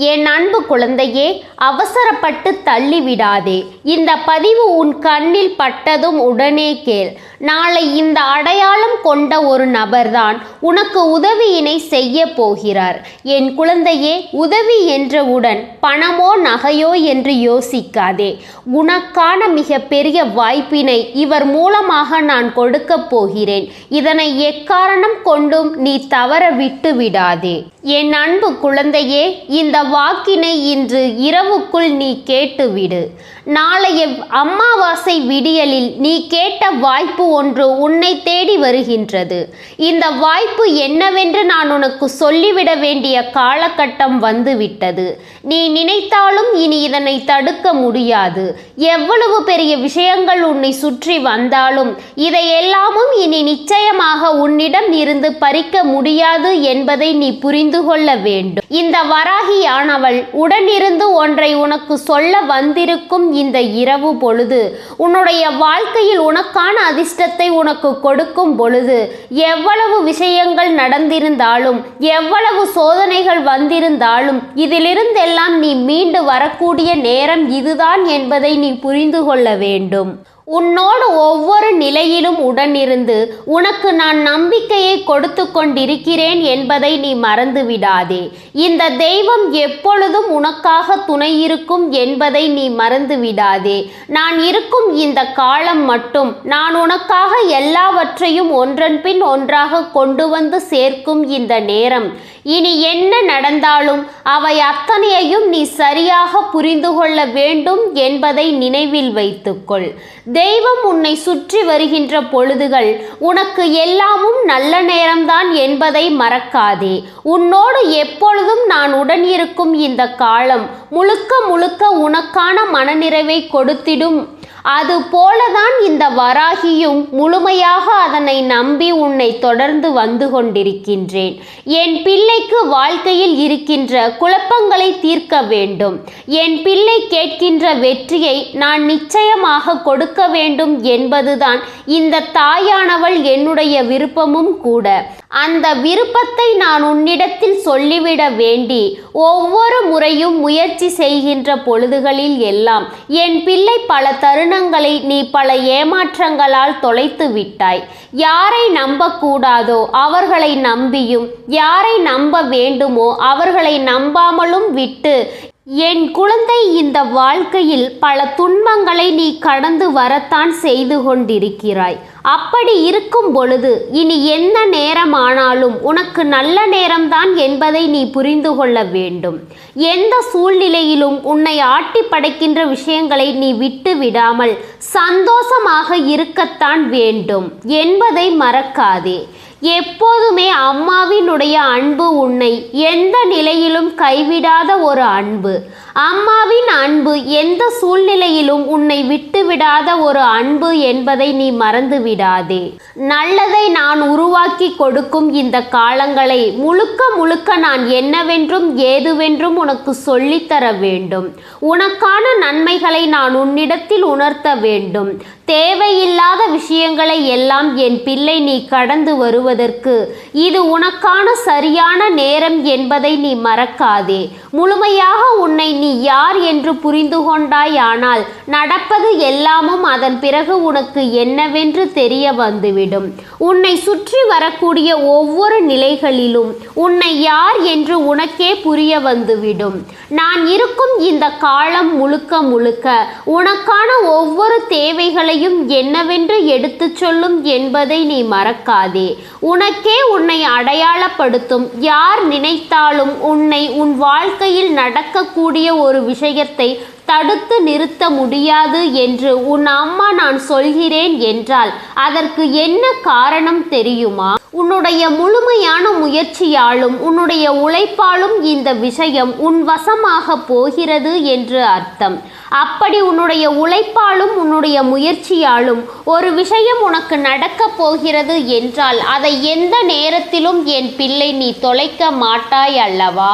என் அன்பு குழந்தையே அவசரப்பட்டு தள்ளிவிடாதே. இந்த பதிவு உன் கண்ணில் பட்டதும் உடனே கேள். நாளை இந்த அடையாளம் கொண்ட ஒரு நபர்தான் உனக்கு உதவியினை செய்ய போகிறார். என் குழந்தையே உதவி என்றவுடன் பணமோ நகையோ என்று யோசிக்காதே. உனக்கான மிக பெரிய வாய்ப்பினை இவர் மூலமாக நான் கொடுக்கப் போகிறேன். இதனை எக்காரணம் கொண்டும் நீ தவற விட்டு விடாதே. என் அன்பு குழந்தையே இந்த வாக்கினை இன்று இரவுக்குள் நீ கேட்டுவிடு. நாளைய அமாவாசை விடியலில் நீ கேட்ட வாய்ப்பு ஒன்று உன்னை தேடி வருகின்றது. இந்த வாய்ப்பு என்னவென்று நான் உனக்கு சொல்லிவிட வேண்டிய காலகட்டம் வந்துவிட்டது. நீ நினைத்தாலும் இனி இதனை தடுக்க முடியாது. எவ்வளவு பெரிய விஷயங்கள் உன்னை சுற்றி வந்தாலும் இதையெல்லாமும் இனி நிச்சயமாக உன்னிடம் இருந்து பறிக்க முடியாது என்பதை நீ புரிந்து கொள்ள வேண்டும். இந்த வராகியானவள் உடனிருந்து ஒன்றை உனக்கு சொல்ல வந்திருக்கும் இந்த இரவு பொழுது உன்னுடைய வாழ்க்கையில் உனக்கான அதிர்ஷ்டத்தை உனக்கு கொடுக்கும் பொழுது எவ்வளவு விஷயங்கள் நடந்திருந்தாலும் எவ்வளவு சோதனைகள் வந்திருந்தாலும் இதிலிருந்தெல்லாம் நீ மீண்டு வரக்கூடிய நேரம் இதுதான் என்பதை நீ புரிந்து கொள்ள வேண்டும். உன்னோடு ஒவ்வொரு நிலையிலும் உடனிருந்து உனக்கு நான் நம்பிக்கையை கொடுத்து கொண்டிருக்கிறேன் என்பதை நீ மறந்து விடாதே இந்த தெய்வம் எப்பொழுதும் உனக்காக துணை இருக்கும் என்பதை நீ மறந்து விடாதே நான் இருக்கும் இந்த காலம் மட்டும் நான் உனக்காக எல்லாவற்றையும் ஒன்றன் பின் ஒன்றாக கொண்டு வந்து சேர்க்கும் இந்த நேரம். இனி என்ன நடந்தாலும் அவை அத்தனையையும் நீ சரியாக புரிந்து கொள்ள வேண்டும் என்பதை நினைவில் வைத்துக்கொள். தெய்வம் உன்னை சுற்றி வருகின்ற பொழுதுகள் உனக்கு எல்லாமும் நல்ல நேரம்தான் என்பதை மறக்காதே. உன்னோடு எப்பொழுதும் நான் உடன் இருக்கும் இந்த காலம் முழுக்க முழுக்க உனக்கான மனநிறைவை கொடுத்திடும். அது போலதான் இந்த வராகியும் முழுமையாக அதனை நம்பி உன்னை தொடர்ந்து வந்து கொண்டிருக்கின்றேன். என் பிள்ளைக்கு வாழ்க்கையில் இருக்கின்ற குழப்பங்களை தீர்க்க வேண்டும். என் பிள்ளை கேட்கின்ற வெற்றியை நான் நிச்சயமாக கொடுக்க வேண்டும் என்பதுதான் இந்த தாயானவள் என்னுடைய விருப்பமும் கூட. அந்த விருப்பத்தை நான் உன்னிடத்தில் சொல்லிவிட வேண்டி ஒவ்வொரு முறையும் முயற்சி செய்கின்ற பொழுதுகளில் எல்லாம் என் பிள்ளை பல தருணங்களை நீ பல ஏமாற்றங்களால் தொலைத்து விட்டாய். யாரை நம்பக்கூடாதோ அவர்களை நம்பியும் யாரை நம்ப வேண்டுமோ அவர்களை நம்பாமலும் விட்டு என் குழந்தை இந்த வாழ்க்கையில் பல துன்பங்களை நீ கடந்து வரத்தான் செய்து கொண்டிருக்கிறாய். அப்படி இருக்கும் பொழுது இனி எந்த நேரமானாலும் உனக்கு நல்ல நேரம்தான் என்பதை நீ புரிந்து கொள்ள வேண்டும். எந்த சூழ்நிலையிலும் உன்னை ஆட்டி படைக்கின்ற விஷயங்களை நீ விட்டு விடாமல் சந்தோஷமாக இருக்கத்தான் வேண்டும் என்பதை மறக்காதே. எப்போதுமே அம்மாவினுடைய அன்பு உன்னை எந்த நிலையிலும் கைவிடாத ஒரு அன்பு. அம்மாவின் அன்பு எந்த சூழ்நிலையிலும் உன்னை விட்டுவிடாத ஒரு அன்பு என்பதை நீ மறந்து விடாதே நல்லதை நான் உருவாக்கி கொடுக்கும் இந்த காலங்களை முழுக்க முழுக்க நான் என்னவென்றும் ஏதுவென்றும் உனக்கு சொல்லித்தர வேண்டும். உனக்கான நன்மைகளை நான் உன்னிடத்தில் உணர்த்த வேண்டும். தேவையில்லாத விஷயங்களை எல்லாம் என் பிள்ளை நீ கடந்து வருவதற்கு இது உனக்கான சரியான நேரம் என்பதை நீ மறக்காதே. முழுமையாக உன்னை நீ யார் என்று புரிந்து கொண்டாயானால் நடப்பது எல்லாமும் அதன் பிறகு உனக்கு என்னவென்று தெரிய வந்துவிடும். உன்னை சுற்றி வரக்கூடிய ஒவ்வொரு நிலைகளிலும் உன்னை யார் என்று உனக்கே புரிய வந்துவிடும். நான் இருக்கும் இந்த காலம் முழுக்க முழுக்க உனக்கான ஒவ்வொரு தேவைகளையும் என்னவென்று எடுத்துச் சொல்லும் என்பதை நீ மறக்காதே. உனக்கே உன்னை அடையாளப்படுத்தும் யார் நினைத்தாலும் உன்னை உன் வாழ்க்கையில் நடக்கக்கூடிய ஒரு விஷயத்தை தடுத்து நிறுத்த முடியாது என்று உன் அம்மா நான் சொல்கிறேன் என்றால் அதற்கு என்ன காரணம் தெரியுமா? உன்னுடைய முழுமையான முயற்சியாலும் உன்னுடைய உழைப்பாலும் இந்த விஷயம் உன் வசமாக போகிறது என்று அர்த்தம். அப்படி உன்னுடைய உழைப்பாலும் உன்னுடைய முயற்சியாலும் ஒரு விஷயம் உனக்கு நடக்கப் போகிறது என்றால் அதை எந்த நேரத்திலும் என் பிள்ளை நீ தொலைக்க மாட்டாய் அல்லவா?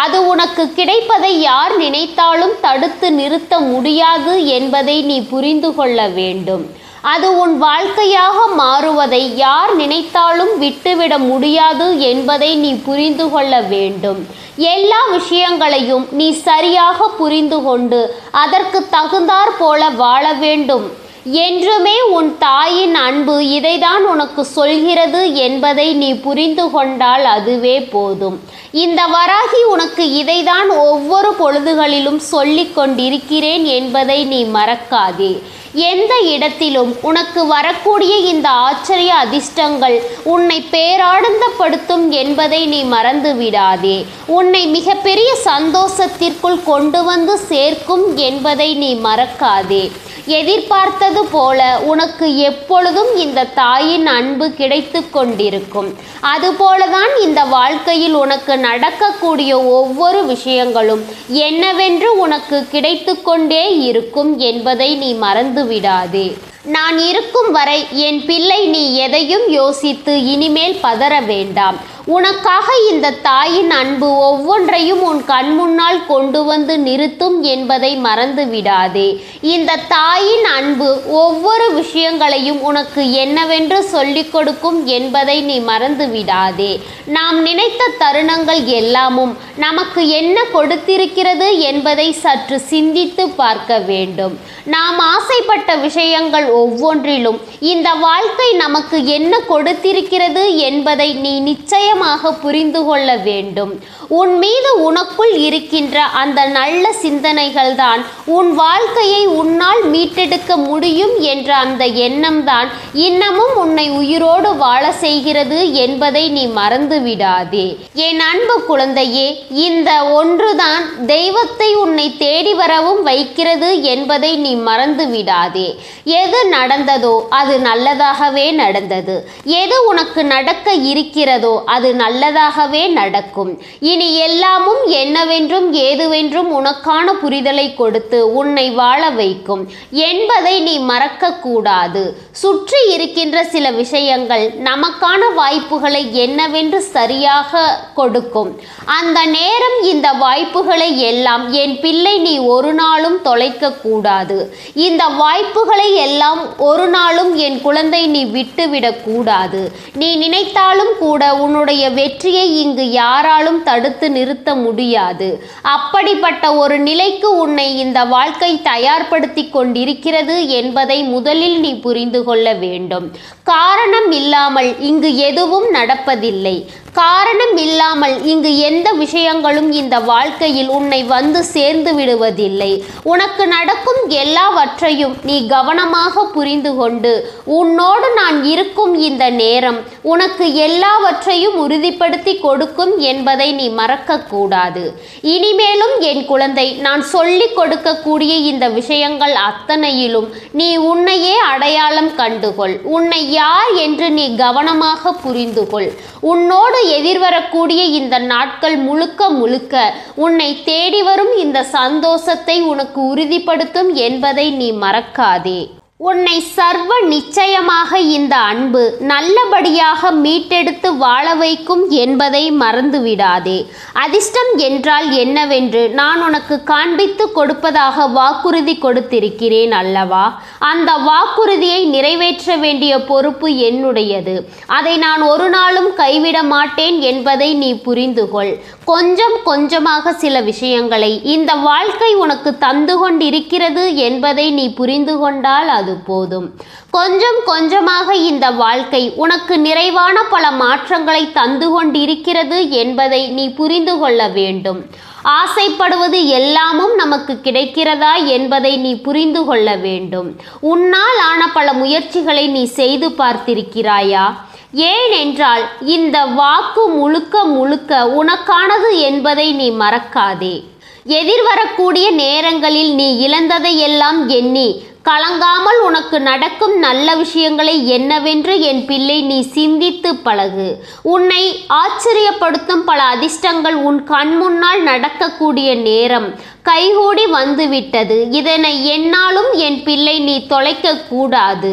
அது உனக்கு கிடைப்பதை யார் நினைத்தாலும் தடுத்து நிறுத்த முடியாது என்பதை நீ புரிந்து கொள்ள வேண்டும். அது உன் வாழ்க்கையாக மாறுவதை யார் நினைத்தாலும் விட்டுவிட முடியாது என்பதை நீ புரிந்து கொள்ள வேண்டும். எல்லா விஷயங்களையும் நீ சரியாக புரிந்து கொண்டு அதற்கு தகுந்தாற் போல வாழ வேண்டும். என்றுமே உன் தாயின் அன்பு இதைதான் உனக்கு சொல்கிறது என்பதை நீ புரிந்து கொண்டால் அதுவே போதும். இந்த வராகி உனக்கு இதைதான் ஒவ்வொரு பொழுதுகளிலும் சொல்லிக் கொண்டிருக்கிறேன் என்பதை நீ மறக்காதே. எந்த இடத்திலும் உனக்கு வரக்கூடிய இந்த ஆச்சரிய அதிர்ஷ்டங்கள் உன்னை பேரானந்தப்படுத்தும் என்பதை நீ மறந்து விடாதே உன்னை மிகப்பெரிய சந்தோஷத்திற்குள் கொண்டு வந்து சேர்க்கும் என்பதை நீ மறக்காதே. எதிர்பார்த்தது போல உனக்கு எப்பொழுதும் இந்த தாயின் அன்பு கிடைத்து கொண்டிருக்கும். அதுபோலதான் இந்த வாழ்க்கையில் உனக்கு நடக்கக்கூடிய ஒவ்வொரு விஷயங்களும் என்னவென்று உனக்கு கிடைத்து கொண்டே இருக்கும் என்பதை நீ மறந்துவிடாதே. நான் இருக்கும் வரை என் பிள்ளை நீ எதையும் யோசித்து இனிமேல் பதற வேண்டாம். உனக்காக இந்த தாயின் அன்பு ஒவ்வொன்றையும் உன் கண் முன்னால் கொண்டு வந்து நிறுத்தும் என்பதை மறந்து விடாதே இந்த தாயின் அன்பு ஒவ்வொரு விஷயங்களையும் உனக்கு என்னவென்று சொல்லிக் கொடுக்கும் என்பதை நீ மறந்து விடாதே நாம் நினைத்த தருணங்கள் எல்லாமும் நமக்கு என்ன கொடுத்திருக்கிறது என்பதை சற்று சிந்தித்து பார்க்க வேண்டும். நாம் ஆசைப்பட்ட விஷயங்கள் ஒவ்வொன்றிலும் இந்த வாழ்க்கை நமக்கு என்ன கொடுத்திருக்கிறது என்பதை நீ நிச்சயம் ஆழமாக புரிந்து கொள்ள வேண்டும். உன் மீது உனக்குள் இருக்கின்ற அந்த நல்ல சிந்தனைகள் தான் உன் வாழ்க்கையை உன்னால் மீட்டெடுக்க முடியும் என்ற அந்த எண்ணம்தான் இன்னமும் உன்னை உயிரோடு வாழ செய்கிறது என்பதை நீ மறந்து விடாதே என் அன்பு குழந்தையே இந்த ஒன்றுதான் தெய்வத்தை உன்னை தேடி வரவும் வைக்கிறது என்பதை நீ மறந்து விடாதே எது நடந்ததோ அது நல்லதாகவே நடந்தது. எது உனக்கு நடக்க இருக்கிறதோ அது நல்லதாகவே நடக்கும். இனி எல்லாமும் என்னவென்றும் ஏதுவென்றும் உனக்கான புரிதலை கொடுத்து உன்னை வாழ வைக்கும். என்பதை நீ மறக்கக்கூடாது. சுற்றி இருக்கின்ற சில விஷயங்கள் நமக்கான வாய்ப்புகளை என்னவென்று சரியாக கொடுக்கும். அந்த நேரம் இந்த வாய்ப்புகளை எல்லாம் என் பிள்ளை நீ ஒரு நாளும் தொலைக்க கூடாது இந்த வாய்ப்புகளை எல்லாம் ஒரு நாளும் என் குழந்தை நீ விட்டுவிடக்கூடாது. நீ நினைத்தாலும் கூட உன்னுடைய வெற்றியை இங்கு யாராலும் தடுத்து நிறுத்த முடியாது. அப்படிப்பட்ட ஒரு நிலைக்கு உன்னை இந்த வாழ்க்கை தயார்படுத்தி கொண்டிருக்கிறது என்பதை முதலில் நீ புரிந்து கொள்ள வேண்டும். காரணம் இல்லாமல் இங்கு எதுவும் நடப்பதில்லை. காரணம் இல்லாமல் இங்கு எந்த விஷயங்களும் இந்த வாழ்க்கையில் உன்னை வந்து சேர்ந்து விடுவதில்லை. உனக்கு நடக்கும் எல்லாவற்றையும் நீ கவனமாக புரிந்து கொண்டு உன்னோடு நான் இருக்கும் இந்த நேரம் உனக்கு எல்லாவற்றையும் உறுதிப்படுத்தி கொடுக்கும் என்பதை நீ மறக்கக்கூடாது. இனிமேலும் என் குழந்தை நான் சொல்லிக் கொடுக்கக்கூடிய இந்த விஷயங்கள் அத்தனையிலும் நீ உன்னையே அடையாளம் கண்டுகொள். உன்னை யார் என்று நீ கவனமாக புரிந்துகொள். உன்னோடு எதிர்வரக்கூடிய இந்த நாட்கள் முழுக்க முழுக்க உன்னை தேடி வரும் இந்த சந்தோஷத்தை உனக்கு உறுதிப்படுத்தும் என்பதை நீ மறக்காதே. உன்னை சர்வ நிச்சயமாக இந்த அன்பு நல்லபடியாக மீட்டெடுத்து வாழ வைக்கும் என்பதை மறந்துவிடாதே. அதிர்ஷ்டம் என்றால் என்னவென்று நான் உனக்கு காண்பித்து கொடுப்பதாக வாக்குறுதி கொடுத்திருக்கிறேன் அல்லவா? அந்த வாக்குறுதியை நிறைவேற்ற வேண்டிய பொறுப்பு என்னுடையது. அதை நான் ஒரு நாளும் கைவிட மாட்டேன் என்பதை நீ புரிந்து கொள் கொஞ்சம் கொஞ்சமாக சில விஷயங்களை இந்த வாழ்க்கை உனக்கு தந்து கொண்டிருக்கிறது என்பதை நீ புரிந்து கொண்டால் அது போதும். கொஞ்சம் கொஞ்சமாக இந்த வாழ்க்கை உனக்கு நிறைவான பல மாற்றங்களை தந்து கொண்டிருக்கிறது என்பதை நீ புரிந்து கொள்ள வேண்டும். ஆசைப்படுவது எல்லாமும் நமக்கு கிடைக்கிறதா என்பதை நீ புரிந்து கொள்ள வேண்டும். உன்னால் ஆன பல முயற்சிகளை நீ செய்து பார்த்திருக்கிறாயா? ஏனென்றால் இந்த வாக்கு முழுக்க முழுக்க உனக்கானது என்பதை நீ மறக்காதே. எதிர்வரக்கூடிய நேரங்களில் நீ இழந்ததையெல்லாம் எண்ணி கலங்காமல் உனக்கு நடக்கும் நல்ல விஷயங்களை என்னவென்று என் பிள்ளை நீ சிந்தித்து பழகு. உன்னை ஆச்சரியப்படுத்தும் பல அதிர்ஷ்டங்கள் உன் கண் முன்னால் நடக்கக்கூடிய நேரம். கைகூடி வந்துவிட்டது. இதனை என்னாலும் என் பிள்ளை நீ தொலைக்க கூடாது.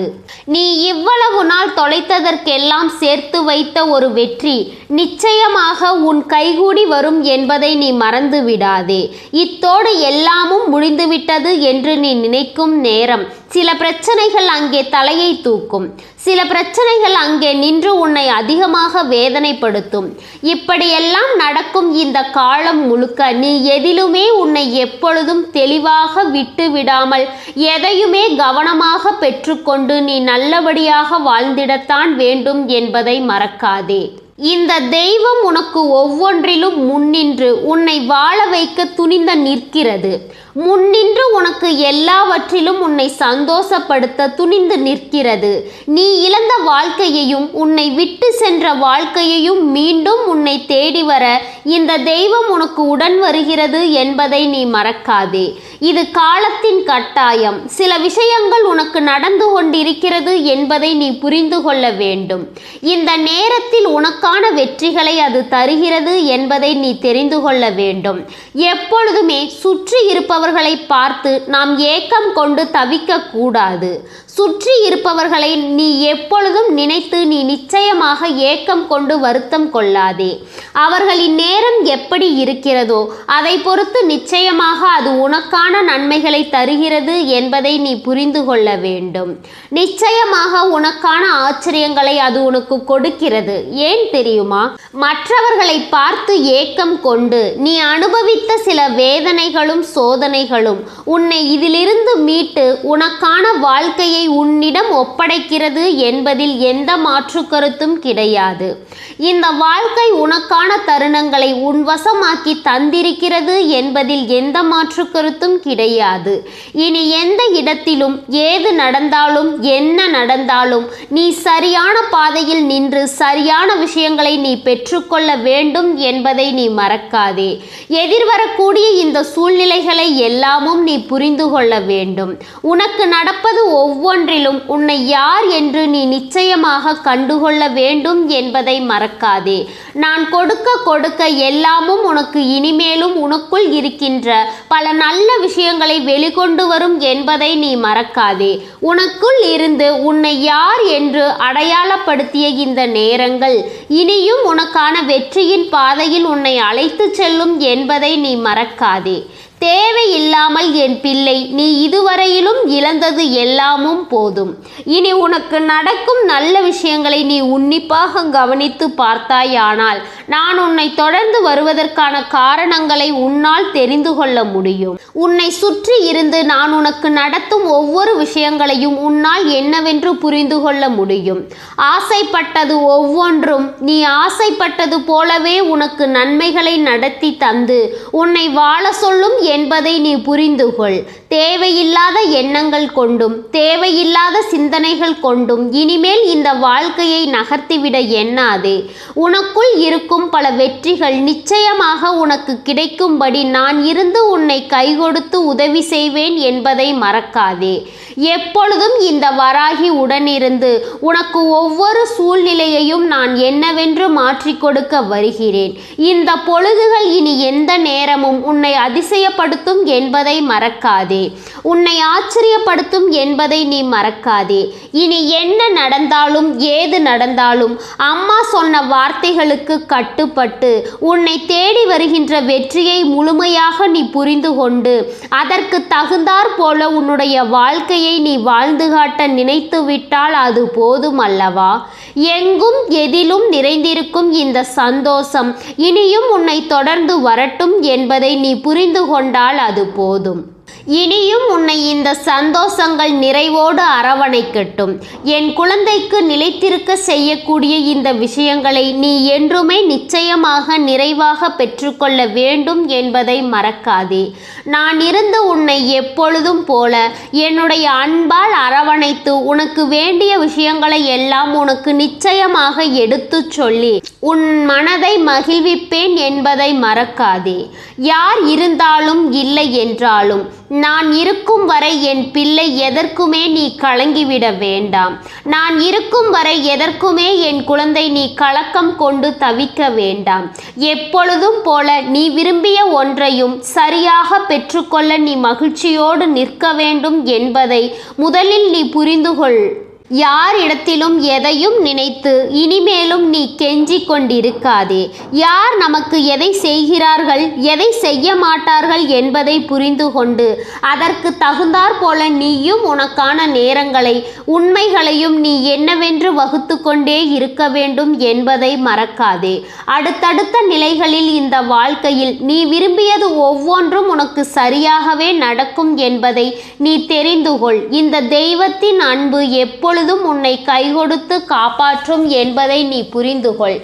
நீ இவ்வளவு நாள் தொலைத்ததற்கெல்லாம் சேர்த்து வைத்த ஒரு வெற்றி நிச்சயமாக உன் கைகூடி வரும் என்பதை நீ மறந்து விடாதே இத்தோடு எல்லாமும் முடிந்துவிட்டது என்று நீ நினைக்கும் நேரம். சில பிரச்சனைகள் அங்கே தலையை தூக்கும். சில பிரச்சனைகள் அங்கே நின்று உன்னை அதிகமாக வேதனைப்படுத்தும். இப்படியெல்லாம் நடக்கும் இந்த காலம் முழுக்க நீ எதிலுமே உன்னை எப்பொழுதும் தெளிவாக விட்டு விடாமல் எதையுமே கவனமாக பெற்றுக்கொண்டு நீ நல்லபடியாக வாழ்ந்திடத்தான் வேண்டும் என்பதை மறக்காதே. இந்த தெய்வம் உனக்கு ஒவ்வொன்றிலும் முன்னின்று உன்னை வாழ வைக்க துணிந்த நிற்கிறது. முன்னின்று உனக்கு எல்லாவற்றிலும் உன்னை சந்தோஷப்படுத்த துணிந்து நிற்கிறது. நீ இழந்த வாழ்க்கையையும் உன்னை விட்டு சென்ற வாழ்க்கையையும் மீண்டும் உன்னை தேடி வர இந்த தெய்வம் உனக்கு உடன் வருகிறது என்பதை நீ மறக்காதே. இது காலத்தின் கட்டாயம். சில விஷயங்கள் உனக்கு நடந்து கொண்டிருக்கிறது என்பதை நீ புரிந்து கொள்ள வேண்டும். இந்த நேரத்தில் உனக்கான வெற்றிகளை அது தருகிறது என்பதை நீ தெரிந்து கொள்ள வேண்டும். எப்பொழுதுமே சுற்றி இருப்பவர் இருப்பவர்களை பார்த்து நாம் ஏக்கம் கொண்டு தவிக்க கூடாது சுற்றி இருப்பவர்களை நீ எப்பொழுதும் நினைத்து நீ நிச்சயமாக ஏக்கம் கொண்டு வருத்தம் கொள்ளாதே. அவர்களின் நேரம் எப்படி இருக்கிறதோ அதை பொறுத்து நிச்சயமாக அது உனக்கான நன்மைகளை தருகிறது என்பதை நீ புரிந்து கொள்ள வேண்டும். நிச்சயமாக உனக்கான ஆச்சரியங்களை அது உனக்கு கொடுக்கிறது. ஏன் தெரியுமா? மற்றவர்களை பார்த்து ஏக்கம் கொண்டு நீ அனுபவித்த சில வேதனைகளும் சோதனைகளும் உன்னை இதிலிருந்து மீட்டு உனக்கான வாழ்க்கையை உன்னிடம் ஒப்படைக்கிறது என்பதில் எந்த மாற்று கருத்தும் கிடையாது. இந்த வாழ்க்கை உனக்கான தருணங்களை உன் வசமாக்கி தந்திருக்கிறது என்பதில் எந்த மாற்று கருத்தும் கிடையாது. இனி எந்த இடத்திலும் ஏது நடந்தாலும் என்ன நடந்தாலும் நீ சரியான பாதையில் நின்று சரியான விஷயங்களை நீ பெற்றுக்கொள்ள வேண்டும் என்பதை நீ மறக்காதே. எதிர்வரக்கூடிய இந்த சூழ்நிலைகளை எல்லாமும் நீ புரிந்து கொள்ள வேண்டும். உனக்கு நடப்பது ஒவ்வொரு ஒவ்வொன்றிலும் உன்னை யார் என்று நீ நிச்சயமாக கண்டுகொள்ள வேண்டும் என்பதை மறக்காதே. நான் கொடுக்க கொடுக்க எல்லாமும் உனக்கு இனிமேலும் உனக்குள் இருக்கின்ற பல நல்ல விஷயங்களை வெளிக்கொண்டு வரும் என்பதை நீ மறக்காதே. உனக்குள் இருந்து உன்னை யார் என்று அடையாளப்படுத்திய இந்த நேரங்கள் இனியும் உனக்கான வெற்றியின் பாதையில் உன்னை அழைத்து செல்லும் என்பதை நீ மறக்காதே. தேவையில்லாமல் என் பிள்ளை நீ இதுவரையிலும் இழந்தது எல்லாமும் போதும். இனி உனக்கு நடக்கும் நல்ல விஷயங்களை நீ உன்னிப்பாக கவனித்து பார்த்தாயானால் நான் உன்னை தொடர்ந்து வருவதற்கான காரணங்களை உன்னால் தெரிந்து கொள்ள முடியும். உன்னை சுற்றி இருந்து நான் உனக்கு நடத்தும் ஒவ்வொரு விஷயங்களையும் உன்னால் என்னவென்று புரிந்து கொள்ள முடியும். ஆசைப்பட்டது ஒவ்வொன்றும் நீ ஆசைப்பட்டது போலவே உனக்கு நன்மைகளை நடத்தி தந்து உன்னை வாழ சொல்லும் என்பதை நீ புரிந்து கொள் தேவையில்லாத எண்ணங்கள் கொண்டும் தேவையில்லாத சிந்தனைகள் கொண்டும் இனிமேல் இந்த வாழ்க்கையை நகர்த்திவிட எண்ணாதே. உனக்குள் இருக்கும் பல வெற்றிகள் நிச்சயமாக உனக்கு கிடைக்கும்படி நான் இருந்து உன்னை கைகொடுத்து உதவி செய்வேன் என்பதை மறக்காதே. எப்பொழுதும் இந்த வராகி உடனிருந்து உனக்கு ஒவ்வொரு சூழ்நிலையையும் நான் என்னவென்று மாற்றிக் கொடுக்க வருகிறேன். இந்த பொழுதுகள் இனி எந்த நேரமும் உன்னை அதிசயப்படுத்தும் என்பதை மறக்காதே. உன்னை ஆச்சரியப்படுத்தும் என்பதை நீ மறக்காதே. இனி என்ன நடந்தாலும் ஏது நடந்தாலும் அம்மா சொன்ன வார்த்தைகளுக்கு கட்டுப்பட்டு உன்னை தேடி வருகின்ற வெற்றியை முழுமையாக நீ புரிந்து கொண்டு அதற்கு தகுந்தாற் போல உன்னுடைய வாழ்க்கையை நீ வாழ்ந்து காட்ட நினைத்து விட்டால் அது போதும் அல்லவா எங்கும் எதிலும் நிறைந்திருக்கும் இந்த சந்தோஷம் இனியும் உன்னை தொடர்ந்து வரட்டும் என்பதை நீ புரிந்து கொண்டால் அது போதும். இனியும் உன்னை இந்த சந்தோஷங்கள் நிறைவோடு அரவணைக்கட்டும். என் குழந்தைக்கு நிலைத்திருக்க செய்யக்கூடிய இந்த விஷயங்களை நீ என்றுமே நிச்சயமாக நிறைவாக பெற்றுக்கொள்ள வேண்டும் என்பதை மறக்காதே. நான் இருந்து உன்னை எப்பொழுதும் போல என்னுடைய அன்பால் அரவணைத்து உனக்கு வேண்டிய விஷயங்களை எல்லாம் உனக்கு நிச்சயமாக எடுத்துச் சொல்லி உன் மனதை மகிழ்விப்பேன் என்பதை மறக்காதே. யார் இருந்தாலும் இல்லை என்றாலும் நான் இருக்கும் வரை என் பிள்ளை எதற்குமே நீ கலங்கிவிட வேண்டாம். நான் இருக்கும் வரை எதற்குமே என் குழந்தை நீ கலக்கம் கொண்டு தவிக்க வேண்டாம். எப்பொழுதும் போல நீ விரும்பிய ஒன்றையும் சரியாக பெற்றுக்கொள்ள நீ மகிழ்ச்சியோடு நிற்க வேண்டும் என்பதை முதலில் நீ புரிந்து கொள் யாரிடத்திலும் எதையும் நினைத்து இனிமேலும் நீ கெஞ்சிக் கொண்டிருக்காதே. யார் நமக்கு எதை செய்கிறார்கள் எதை செய்ய மாட்டார்கள் என்பதை புரிந்து கொண்டு அதற்கு தகுந்தாற் போல நீயும் உனக்கான நேரங்களை உண்மைகளையும் நீ என்னவென்று வகுத்து கொண்டே இருக்க வேண்டும் என்பதை மறக்காதே. அடுத்தடுத்த நிலைகளில் இந்த வாழ்க்கையில் நீ விரும்பியது ஒவ்வொன்றும் உனக்கு சரியாகவே நடக்கும் என்பதை நீ தெரிந்து கொள். இந்த தெய்வத்தின் அன்பு எப்பொழுதும் உன்னை கைகொடுத்து காப்பாற்றும் என்பதை நீ புரிந்து கொள்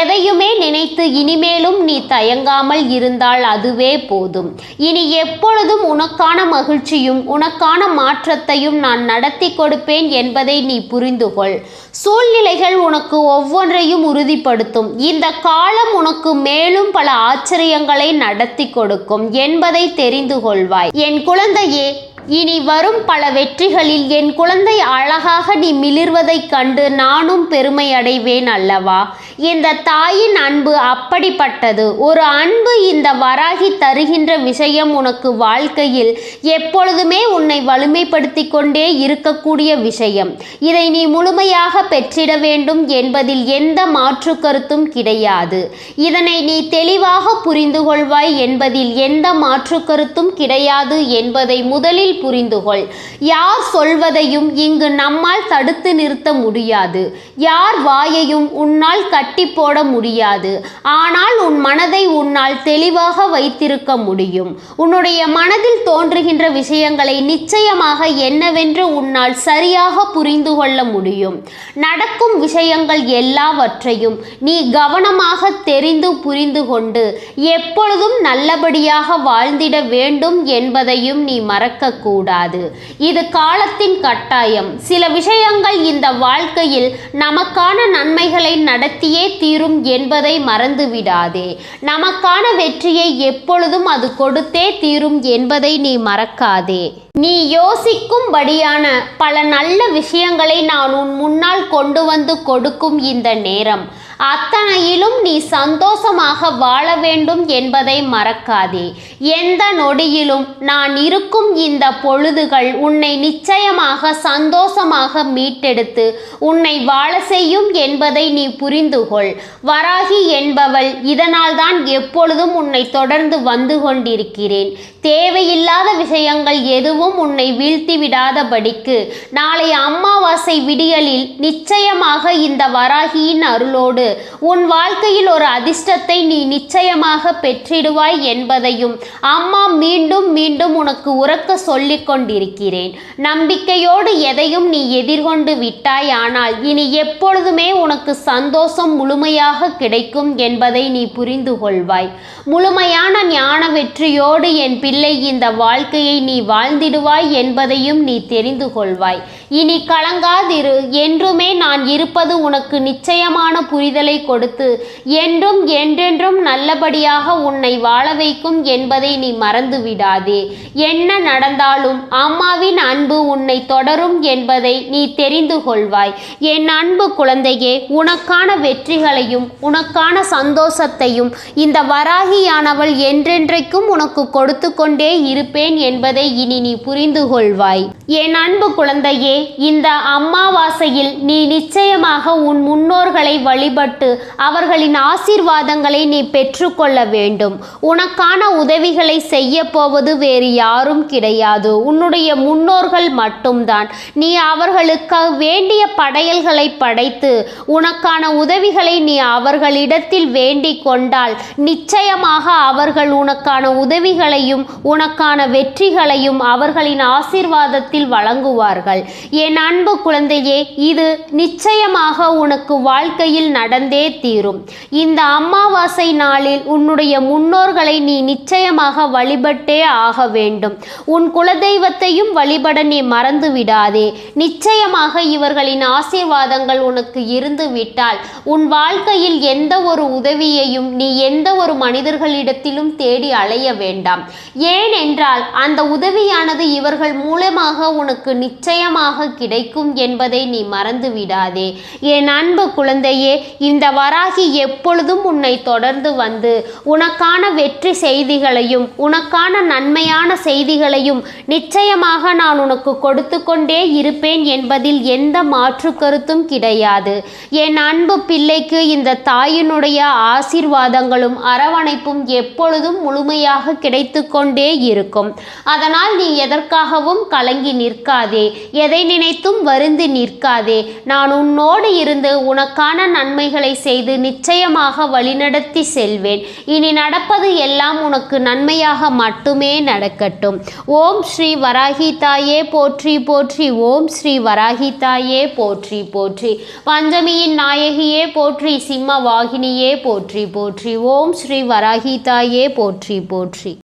எதையுமே நினைத்து இனிமேலும் நீ தயங்காமல் இருந்தால் அதுவே போதும். இனி எப்பொழுதும் உனக்கான மகிழ்ச்சியும் உனக்கான மாற்றத்தையும் நான் நடத்தி கொடுப்பேன் என்பதை நீ புரிந்து கொள் சூழ்நிலைகள் உனக்கு ஒவ்வொன்றையும் உறுதிப்படுத்தும். இந்த காலம் உனக்கு மேலும் பல ஆச்சரியங்களை நடத்தி கொடுக்கும் என்பதை தெரிந்து கொள்வாய் என் குழந்தையே இனி வரும் பல வெற்றிகளில் என் குழந்தை அழகாக நீ மிளிர்வதைக் கண்டு நானும் பெருமை அடைவேன் அல்லவா? இந்த தாயின் அன்பு அப்படிப்பட்டது. ஒரு அன்பு இந்த வராகி தருகின்ற விஷயம் உனக்கு வாழ்க்கையில் எப்பொழுதுமே உன்னை வலிமைப்படுத்தி கொண்டே இருக்கக்கூடிய விஷயம். இதை நீ முழுமையாக பெற்றிட வேண்டும் என்பதில் எந்த மாற்று கருத்தும் கிடையாது. இதனை நீ தெளிவாக புரிந்து கொள்வாய் என்பதில் எந்த மாற்று கருத்தும் கிடையாது என்பதை முதலில் புரிந்து கொள் யார் சொல்வதையும் இங்கு நம்மால் தடுத்து நிறுத்த முடியாது. யார் வாயையும் உன்னால் கட்டி போட முடியாது. ஆனால் உன் மனதை உன்னால் தெளிவாக வைத்திருக்க முடியும். உன்னுடைய மனதில் தோன்றுகின்ற விஷயங்களை நிச்சயமாக என்னவென்று உன்னால் சரியாக புரிந்து கொள்ள முடியும். நடக்கும் விஷயங்கள் எல்லாவற்றையும் நீ கவனமாக தெரிந்து புரிந்து கொண்டு எப்பொழுதும் நல்லபடியாக வாழ்ந்திட வேண்டும் என்பதையும் நீ மறக்கக்கூடாது. கூடாது. இது காலத்தின் கட்டாயம். சில விஷயங்கள் இந்த வாழ்க்கையில் நமக்கான நன்மைகளை நடத்தியே தீரும் என்பதை மறந்துவிடாதே. நமக்கான வெற்றியை எப்பொழுதும் அது கொடுத்தே தீரும் என்பதை நீ மறக்காதே. நீ யோசிக்கும்படியான பல நல்ல விஷயங்களை நான் உன் முன்னால் கொண்டு வந்து கொடுக்கும் இந்த நேரம். அத்தனையிலும் நீ சந்தோஷமாக வாழ வேண்டும் என்பதை மறக்காதே. எந்த நொடியிலும் நான் இருக்கும் இந்த பொழுதுகள் உன்னை நிச்சயமாக சந்தோஷமாக மீட்டெடுத்து உன்னை வாழ செய்யும் என்பதை நீ புரிந்துகொள். வராகி என்பவள் இதனால்தான் எப்பொழுதும் உன்னை தொடர்ந்து வந்து கொண்டிருக்கிறேன். தேவையில்லாத விஷயங்கள் எதுவும் உன்னை வீழ்த்தி விடாதபடிக்கு நாளை அமாவாசை விடியலில் நிச்சயமாக இந்த வராகியின் அருளோடு உன் வாழ்க்கையில் ஒரு அதிர்ஷ்டத்தை நீ நிச்சயமாக பெற்றிடுவாய் என்பதையும் அம்மா மீண்டும் மீண்டும் உனக்கு உறக்க சொல்லிக் கொண்டிருக்கிறேன். நம்பிக்கையோடு எதையும் நீ எதிர்கொண்டு விட்டாய். ஆனால் இனி எப்பொழுதுமே உனக்கு சந்தோஷம் முழுமையாக கிடைக்கும் என்பதை நீ புரிந்து கொள்வாய். முழுமையான ஞான வெற்றியோடு என் பிள்ளை இந்த வாழ்க்கையை நீ வாழ்ந்திடுவாய் என்பதையும் நீ தெரிந்து கொள்வாய். இனி கலங்காதிரு. என்றுமே நான் இருப்பது உனக்கு நிச்சயமான புரிதலை கொடுத்து என்றும் என்றென்றும் நல்லபடியாக உன்னை வாழ வைக்கும் என்பதை நீ மறந்து விடாதே என்ன நடந்தாலும் அம்மாவின் அன்பு உன்னை தொடரும் என்பதை நீ தெரிந்து கொள்வாய். என் அன்பு குழந்தையே உனக்கான வெற்றிகளையும் உனக்கான சந்தோஷத்தையும் இந்த வராகியானவள் என்றென்றைக்கும் உனக்கு கொடுத்து கொண்டே இருப்பேன் என்பதை இனி நீ புரிந்து கொள்வாய். என் அன்பு குழந்தையே இந்த அம்மாவாசையில் நீ நிச்சயமாக உன் முன்னோர்களை வழிபட்டு அவர்களின் ஆசீர்வாதங்களை நீ பெற்றுக்கொள்ள வேண்டும். உனக்கான உதவிகளை செய்ய போவது வேறு யாரும் கிடையாது. உன்னுடைய முன்னோர்கள் மட்டும்தான். நீ அவர்களுக்கு வேண்டிய படையல்களை படைத்து உனக்கான உதவிகளை நீ அவர்களிடத்தில் வேண்டிக் கொண்டால் நிச்சயமாக அவர்கள் உனக்கான உதவிகளையும் உனக்கான வெற்றிகளையும் அவர்களின் ஆசீர்வாதத்தில் வழங்குவார்கள். என் அன்பு குழந்தையே இது நிச்சயமாக உனக்கு வாழ்க்கையில் நடந்தே தீரும். இந்த அமாவாசை நாளில் உன்னுடைய முன்னோர்களை நீ நிச்சயமாக வழிபட்டே ஆக வேண்டும். உன் குலதெய்வத்தையும் வழிபட நீ மறந்து விடாதே. நிச்சயமாக இவர்களின் ஆசீர்வாதங்கள் உனக்கு இருந்து விட்டால் உன் வாழ்க்கையில் எந்த ஒரு உதவியையும் நீ எந்த ஒரு மனிதர்களிடத்திலும் தேடி அலைய வேண்டாம். ஏனென்றால் அந்த உதவியானது இவர்கள் மூலமாக உனக்கு நிச்சயமாக நிச்சயமாக கிடைக்கும் என்பதை நீ மறந்து விடாதே என் அன்பு குழந்தையே இந்த வராகி எப்பொழுதும் உன்னை தொடர்ந்து வந்து உனக்கான வெற்றி செய்திகளையும் உனக்கான நன்மையான செய்திகளையும் நிச்சயமாக நான் உனக்கு கொடுத்து கொண்டே இருப்பேன் என்பதில் எந்த மாற்று கருத்தும் கிடையாது. என் அன்பு பிள்ளைக்கு இந்த தாயினுடைய ஆசீர்வாதங்களும் அரவணைப்பும் எப்பொழுதும் முழுமையாக கிடைத்து கொண்டே இருக்கும். அதனால் நீ எதற்காகவும் கலங்கி நிற்காதே. எதை நினைத்தும் வருந்தி நிற்காதே. நான் உன்னோடு இருந்து உனக்கான நன்மைகளை செய்து நிச்சயமாக வழிநடத்தி செல்வேன். இனி நடப்பது எல்லாம் உனக்கு நன்மையாக மட்டுமே நடக்கட்டும். ஓம் ஸ்ரீ வராகி தாயே போற்றி போற்றி. ஓம் ஸ்ரீ வராகி தாயே போற்றி போற்றி. பஞ்சமியின் நாயகியே போற்றி சிம்ம வாகினியே போற்றி போற்றி. ஓம் ஸ்ரீ வராகி தாயே போற்றி போற்றி.